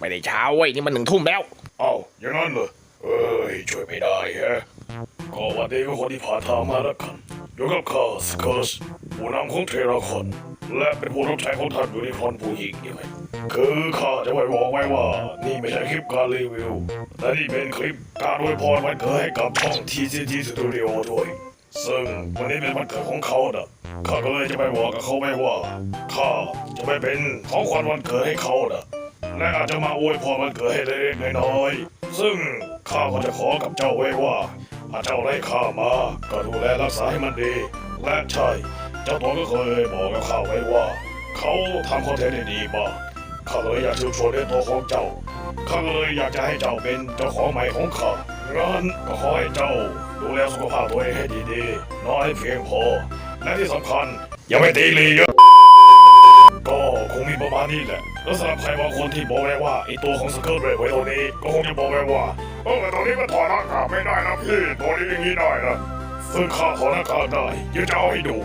ไม่ได้เช้าเว้ยนี่มันหนึ่งทุ่มแล้วเอ้าอย่างนั้นเหรอเอ้ยช่วยไม่ได้แฮะก็วันนี้ก็คนที่ผ่านทางมาแล้วกันอยู่กับข้าสเคิร์สผู้นำของเทราคอนและเป็นผู้รับใช้ของท่านยูนิคอร์นผู้หญิงด้วยคือข้าจะไว้บอกไว้ว่า นี่ไม่ใช่คลิปการรีวิวแต่นี่เป็นคลิปการอวยพรวันเกิดให้กับช่อง TCG Studio ด้วยซึ่งวันนี้เป็นวันเกิดของเขาน่ะข้าก็เลยจะไปบอกกับเขาไว้ว่าข้าจะไปเป็นของขวัญวันเกิดให้เขาน่ะ และอาจจะมาอวยพรวันเกิดให้เล็กๆน้อยๆซึ่งข้าก็จะขอกับเจ้าไว้ว่าถ้าเจ้าได้ข้ามาก็ดูแลรักษาให้มันดี และใช่ เจ้าตัวก็เคยบอกกับข้าไว้ว่า เขาทำคอนเทนต์ได้ดีมากข้าเลยอยากเชิญชวนในตัวของเจ้าข้าเลยอยากจะให้เจ้าเป็นเจ้าของใหม่ของข้างั้นก็ขอให้เจ้า ดูแลสุขภาพตัวเองให้ดีๆนอนเพียงพอ และที่สำคัญอย่าไปตีลีเยอะ นี่แหละ แล้วสำหรับใครบางคนที่บอกไว้ว่าไอตัวของสเกิร์ตเรย์ไว้ตัวนี้ ก็คงจะบอกไว้ว่าเออตัวนี้มันถอดหน้ากากไม่ได้นะพี่ตัวนี้อย่างนี้ได้นะซึ่งข้าถอดหน้ากากได้เดี๋ยวจะเอาให้ดู